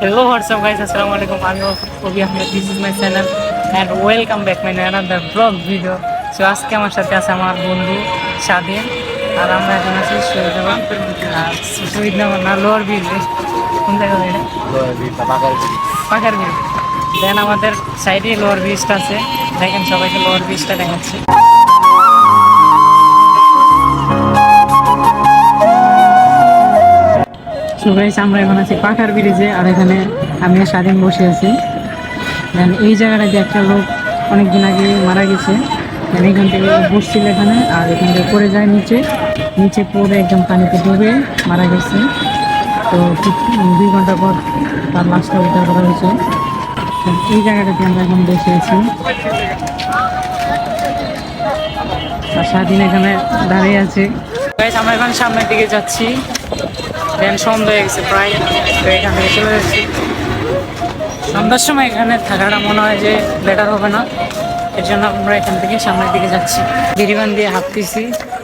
Hello, what's up, guys? Assalamu alaikum. I'm your Obi Ahmed. This is my channel, and welcome back my another vlog video. আজকে আমার সাথে আছে আমার বন্ধু স্বাধীন আর আমরা এখন আছি শহীদনগর আর শহীদনগর না লোয়ার ব্রিজ কোন জায়গা এটা পাখার ব্রিজ দেন আমাদের সাইডে লোয়ার ব্রিজটা আছে দেখেন সবাইকে লোয়ার ব্রিজটা দেখাচ্ছি সো গাইস আমরা এখন আছি পাখার ব্রিজে, আর এখানে আমি স্বাধীন বসে আছি। দেন এই জায়গাটাতে একটা লোক অনেকদিন আগে মারা গেছে। দেন এখান থেকে বসছিল এখানে, আর এখান থেকে পড়ে যায় নিচে। নিচে পড়ে একদম পানিতে ডুবে মারা গেছে। তো দুই ঘণ্টা পর তার লাশটা উদ্ধার করা হয়েছে। এই জায়গাটাতে আমরা এখন বসে আছি। আর স্বাধীন এখানে দাঁড়িয়ে আছে। আমরা এখন সামনের দিকে যাচ্ছি। দেন সন্ধ্যা হয়ে গেছে প্রায়। তো এখান থেকে চলে যাচ্ছি সন্ধ্যার সময় এখানে থাকাটা মনে হয় যে বেটার হবে না। এর জন্য আমরা এখান থেকে সামনের দিকে যাচ্ছি। গিরিবান দিয়ে হাঁটতেছি।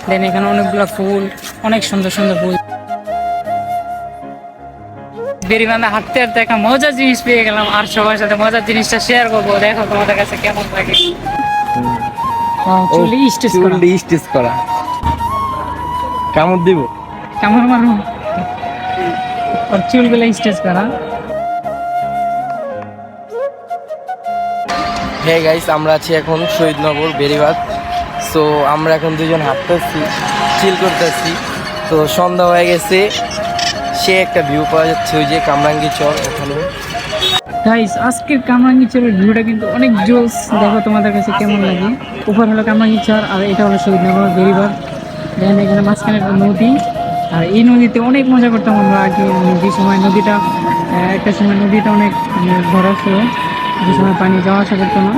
দেন এখানে অনেকগুলো ফুল অনেক সুন্দর সুন্দর ফুল। বেরিবান্ধা হাঁটতে হাঁটতে একটা মজার জিনিস পেয়ে গেলাম। আর সবার সাথে মজার জিনিসটা শেয়ার করব। দেখো তোমাদের কাছে কেমন লাগে। চুলি স্টিচ করা। কামড় দিব? কেমন মারো ওর চুলগুলো স্টেজ করা হ্যাঁ গাইস আমরা আছি এখন শহীদনগর বেরিবাদ সো আমরা এখন দুজন হাঁটতেছি চিল করতেছি। তো সন্ধ্যা হয়ে গেছে সে একটা ভিউ পাওয়া যাচ্ছে ওই যে কামরাঙ্গি চর ওখানে গাইস আজকের কামরাঙ্গি চরের ভিউটা কিন্তু অনেক জোস। দেখো তোমাদের কাছে কেমন লাগে। উপর হলো কামরাঙ্গি চর আর এটা হলো শহীদনগর বেরিবার দেন এখানে মাঝখানে একটা নদী। আর এই নদীতে অনেক মজা করতাম আমরা। আগে যে সময় নদীটা একটা সময় নদীটা অনেক মানে, ভরা ছিল। যে সময় পানি যাওয়া আসা করতো না।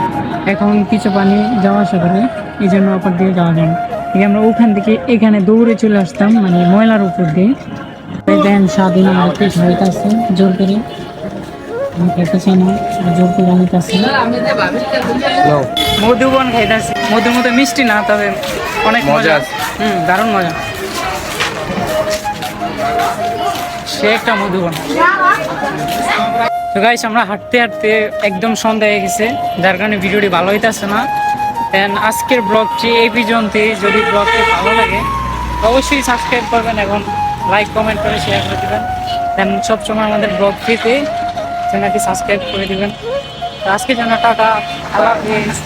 এখন কিছু পানি যাওয়া আসা করে এই জন্য ওপর দিয়ে যাওয়া যায় এই আমরা ওখান থেকে এখানে দৌড়ে চলে আসতাম মানে ময়লার উপর দিয়ে। দেন স্বাধীন আমার কি হইতাছে জোর করে। আমি খাইতেছি না জোর করে আমি কাছে খাইতেছি। মধুর মতো মিষ্টি না তবে অনেক মজা। মজা আছে। হুম দারুণ মজা। সে একটা মধুবন তো গাইস আমরা হাঁটতে হাঁটতে একদম সন্ধ্যা হয়ে গেছে। যার কারণে ভিডিওটি ভালো হইতেছে না। দেন আজকের ব্লগটি এই পর্যন্তই। যদি ব্লগটি ভালো লাগে, অবশ্যই সাবস্ক্রাইব করবেন এবং লাইক কমেন্ট করে শেয়ার করে দেবেন। দেন সবসময় আমাদের ব্লগ পেতে চ্যানেলটি সাবস্ক্রাইব করে দেবেন। আজকে জন্য টাটা। আল্লাহ হাফিজ।